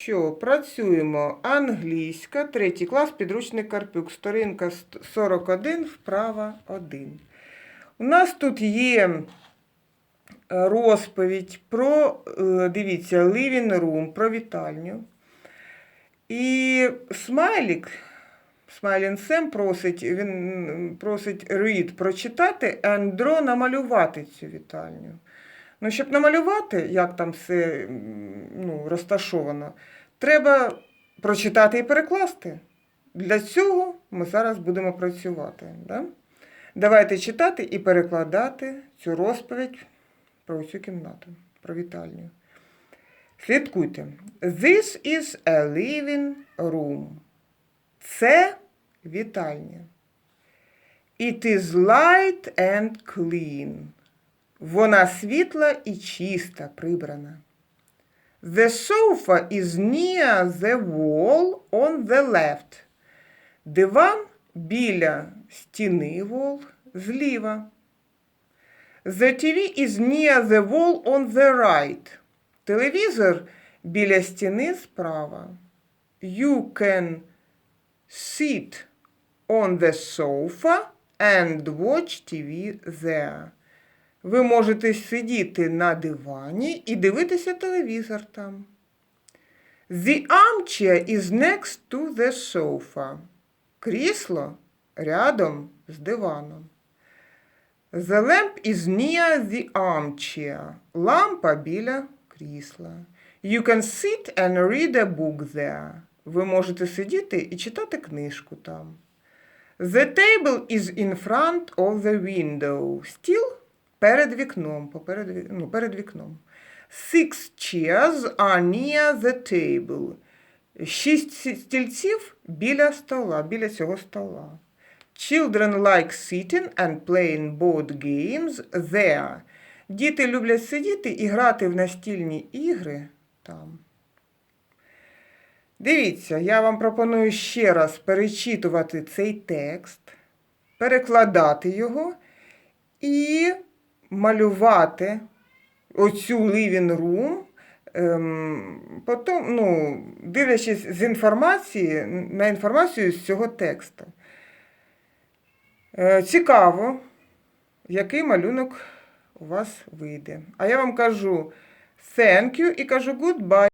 Що, працюємо англійська, третій клас, підручник Карпюк, сторінка 41, вправа 1. У нас тут є е, розповідь про, е, дивіться, living room, про вітальню. І смайлік, Смайлін Сем просить, він просить read прочитати, and draw намалювати цю вітальню. Ну, щоб намалювати, як там все ну, розташовано, треба прочитати і перекласти. Для цього ми зараз будемо працювати. Да? Давайте читати і перекладати цю розповідь про цю кімнату, про вітальню. Слідкуйте. This is a living room. Це вітальня. It is light and clean. Вона світла і чиста, прибрана. The sofa is near the wall on the left. Диван біля стіни wall зліва. The TV is near the wall on the right. Телевізор біля стіни справа. You can sit on the sofa and watch TV there. Ви можете сидіти на дивані і дивитися телевізор там. The armchair is next to the sofa. Крісло рядом з диваном. The lamp is near the armchair. Лампа біля крісла. You can sit and read a book there. Ви можете сидіти і читати книжку там. The table is in front of the window. Стіл перед вікном, поперед, ну, перед вікном. Six chairs are near the table. Шість стільців біля стола, біля цього стола. Children like sitting and playing board games there. Діти люблять сидіти і грати в настільні ігри там. Дивіться, я вам пропоную ще раз перечитувати цей текст, перекладати його і малювати оцю living room, потім, ну, дивлячись з інформації на інформацію з цього тексту. Е, цікаво, який малюнок у вас вийде. А я вам кажу thank you і кажу goodbye.